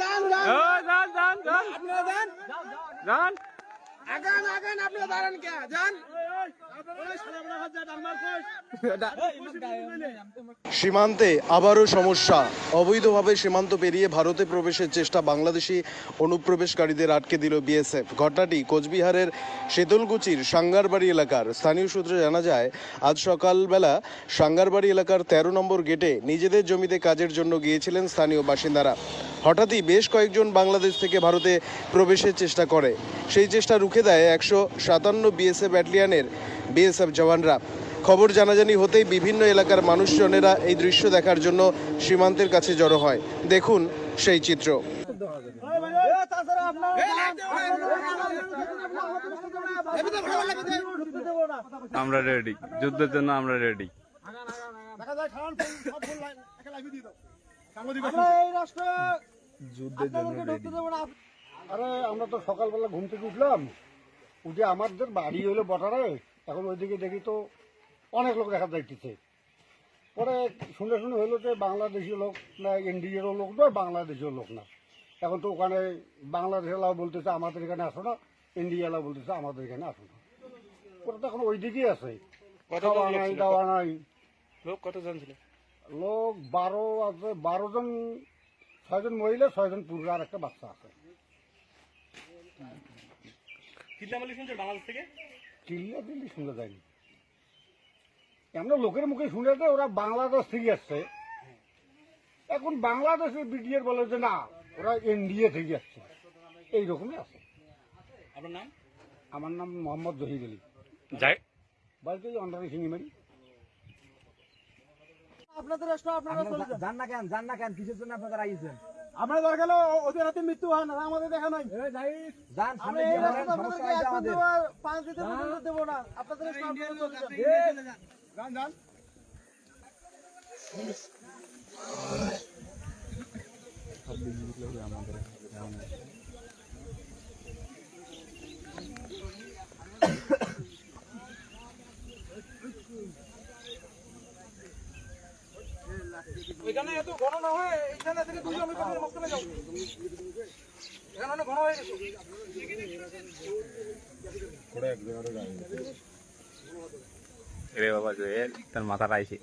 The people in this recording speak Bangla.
যান যান যান যান যান তো বই পাগলা তুই দেখে সীমান্তে আবারও সমস্যা। অবৈধভাবে সীমান্ত পেরিয়ে ভারতে প্রবেশের চেষ্টা বাংলাদেশি অনুপ্রবেশকারীদের আটকে দিল বিএসএফ। ঘটনাটি কোচবিহারের শীতলকুচির সাঙ্গারবাড়ি এলাকার। স্থানীয় সূত্রে জানা যায়, আজ সকালবেলা সাঙ্গারবাড়ি এলাকার তেরো নম্বর গেটে নিজেদের জমিতে কাজের জন্য গিয়েছিলেন স্থানীয় বাসিন্দারা। হঠাৎই বেশ কয়েকজন বাংলাদেশ থেকে ভারতে প্রবেশের চেষ্টা করে। সেই চেষ্টা রুখে দেয় একশো সাতান্ন বিএসএফ ব্যাটালিয়নের বিএসএফ জওয়ানরা। খবর জানাজানি হতেই বিভিন্ন এলাকার মানুষজনেরা এই দৃশ্য দেখার জন্য সীমান্তের কাছে জড়ো হয়। দেখুন সেই চিত্র। আমরা রেডি যুদ্ধের জন্য আমরা রেডি যুদ্ধের জন্য রেডি আরে আমরা তো সকালবেলা ঘুম থেকে উঠলাম। উঠে আমাদের বাড়ি হইল বটারে। এখন ওইদিকে দেখি তো অনেক লোক দেখা যাইতেছে। পরে শুনে শুনে হইল যে বাংলাদেশি লোক না ইন্ডিয়ারও লোক নয় বাংলাদেশীয় লোক না। এখন তো ওখানে বাংলাদেশেলাও বলতেছে আমাদের এখানে আসো না। ইন্ডিয়ালাও বলতেছে আমাদের এখানে আসো না। ওরা তো এখন ওই দিকেই আছে খাওয়া নাই দাওয়া নাই। লোক কতজন ছিল? লোক বারো আছে বারো জন ছয়জন মহিলা ছয়জন পুরুষ আর একটা বাচ্চা আছে। চিল্লা দিল্লি শুনে যায়নি এমন লোকের মুখে শুনে যে ওরা বাংলাদেশ থেকে আসছে। এখন বাংলাদেশের বিডিএর বলে যে না ওরা ইন্ডিয়া থেকে আসছে। এইরকমই আছে। আপনার নাম? আমার নাম মোহাম্মদ জহিদ আলী। বাড়িতে অন্ডারি সিঙ্গিমারি আপনাদের রাষ্ট্র আপনারা চলে যান। জান না কেন জান না কেন কিসের জন্য আপনারা আইছেন? আমরা দরকার হলো ওদের হাতে মৃত্যু হয় না আমাদের দেখা নাই। জান আমরা সামনে গিয়ে বলেন, সমস্যা আপনাদেরকে আমাদের। পাঁচ দিতে পর্যন্ত দেবো না। আপনাদের রাষ্ট্র আপনারা চলে যান যান। এখানে এত ঘন না হয় এখানে থেকে দুজন করে মক্তবে যাও। এখানে অনেক ঘন হয়ে গেছে। রে বাবা জয়ের তার মাথা রাইছে